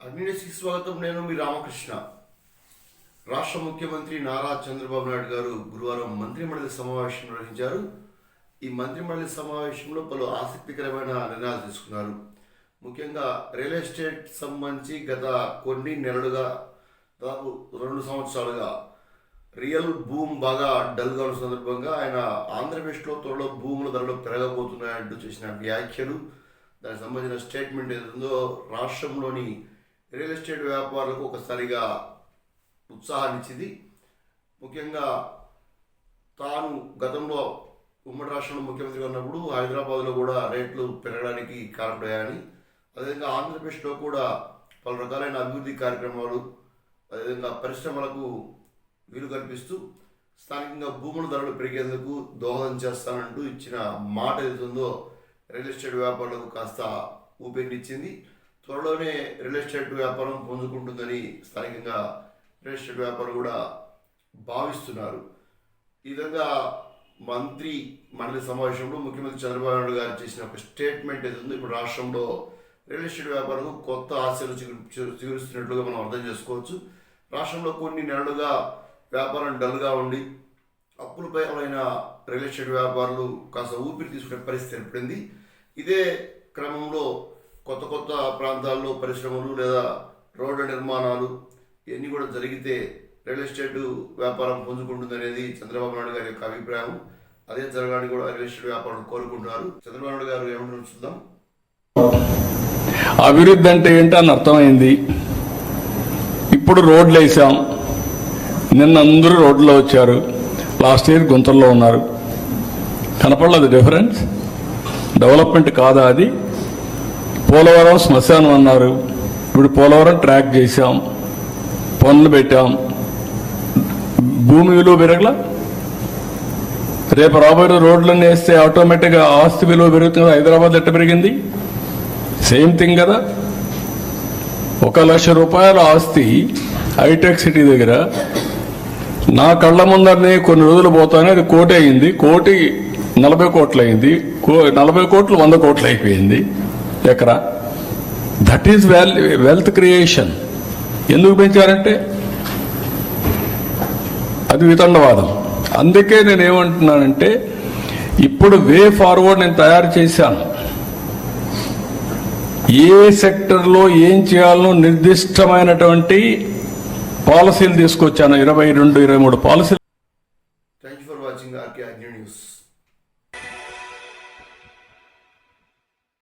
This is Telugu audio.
స్వాగతం నేను మీ రామకృష్ణ. రాష్ట్ర ముఖ్యమంత్రి నారా చంద్రబాబు నాయుడు గారు గురువారం మంత్రిమండలి సమావేశం నిర్వహించారు. ఈ మంత్రిమండలి సమావేశంలో పలు ఆసక్తికరమైన నిర్ణయాలు తీసుకున్నారు. ముఖ్యంగా రియల్ ఎస్టేట్ సంబంధించి గత కొన్ని నెలలుగా దాదాపు రెండు సంవత్సరాలుగా రియల్ భూమ్ బాగా డల్గా ఉన్న సందర్భంగా ఆయన ఆంధ్రప్రదేశ్లో త్వరలో భూముల ధరలు పెరగబోతున్నాయంటూ చేసిన వ్యాఖ్యలు దానికి సంబంధించిన స్టేట్మెంట్ ఏదో రాష్ట్రంలోని రియల్ ఎస్టేట్ వ్యాపారులకు ఒకసారిగా ఉత్సాహాన్నిచ్చింది. ముఖ్యంగా తాను గతంలో ఉమ్మడి రాష్ట్రంలో ముఖ్యమంత్రిగా ఉన్నప్పుడు హైదరాబాద్లో కూడా రేట్లు పెరగడానికి కారణమయ్యాయని అదేవిధంగా ఆంధ్రప్రదేశ్లో కూడా పలు రకాలైన అభివృద్ధి కార్యక్రమాలు అదేవిధంగా పరిశ్రమలకు వీలు కల్పిస్తూ స్థానికంగా భూముల ధరలు పెరిగేందుకు దోహదం చేస్తానంటూ ఇచ్చిన మాట ఏదైతుందో రియల్ ఎస్టేట్ వ్యాపారులకు కాస్త ఊపిరినిచ్చింది. త్వరలోనే రియల్ ఎస్టేట్ వ్యాపారం పుంజుకుంటుందని స్థానికంగా రియల్ ఎస్టేట్ వ్యాపారం కూడా భావిస్తున్నారు. ఈ విధంగా మంత్రి మండలి సమావేశంలో ముఖ్యమంత్రి చంద్రబాబు నాయుడు గారు చేసిన ఒక స్టేట్మెంట్ ఉంది ఇప్పుడు రాష్ట్రంలో రియల్ ఎస్టేట్ వ్యాపారం కొత్త ఆశలు చిగురిస్తున్నట్లుగా మనం అర్థం చేసుకోవచ్చు. రాష్ట్రంలో కొన్ని నెలలుగా వ్యాపారం డల్గా ఉండి అప్పులపై అయిన రియల్ ఎస్టేట్ వ్యాపారులు కాస్త ఊపిరి తీసుకునే పరిస్థితి ఏర్పడింది. ఇదే క్రమంలో కొత్త కొత్త ప్రాంతాల్లో పరిశ్రమలు లేదా రోడ్ల నిర్మాణాలు ఇవన్నీ కూడా జరిగితే రియల్ ఎస్టేట్ వ్యాపారం పుంజుకుంటుందనేది చంద్రబాబు నాయుడు గారి యొక్క అభిప్రాయం. అదే జరగడానికి కూడా రియల్ ఎస్టేట్ వ్యాపారం కోరుకుంటున్నారు. చంద్రబాబు నాయుడు గారు ఏమంటారు చూద్దాం అభివృద్ధి అంటే ఏంటని అర్థమైంది. ఇప్పుడు రోడ్లు వేసాం. నిన్న అందరూ రోడ్లో వచ్చారు. లాస్ట్ ఇయర్ గుంతల్లో ఉన్నారు. కనపడలేదు డిఫరెన్స్? డెవలప్మెంట్ కాదా అది? పోలవరం శ్మశానం అన్నారు. ఇప్పుడు పోలవరం ట్రాక్ చేశాం. పనులు పెట్టాం. భూమి విలువ పెరగల? రేపు రాబోయే రోడ్లన్నీ వేస్తే ఆటోమేటిక్గా ఆస్తి విలువ పెరుగుతుంది. హైదరాబాద్ ఎట్ట పెరిగింది? సేమ్ థింగ్ కదా? ఒక లక్ష రూపాయల ఆస్తి హైటెక్ సిటీ దగ్గర. నా కళ్ళ ముందరనే కొన్ని రోజులు పోతానే అది కోటి అయింది. కోటి నలభై కోట్లు అయింది. కో- నలభై కోట్లు వంద కోట్లు అయిపోయింది. ఎకరా. That is well wealth creation ఎందుకు పెంచారంటే? అది వితండవాదం. అందుకే నేను ఏమంటున్నానంటే ఇప్పుడు వే ఫార్వర్డ్ నేను తయారు చేశాను. ఏ సెక్టర్లో ఏం చేయాలనో నిర్దిష్టమైనటువంటి పాలసీలు తీసుకొచ్చాను. ఇరవై రెండు ఇరవై మూడు పాలసీలు.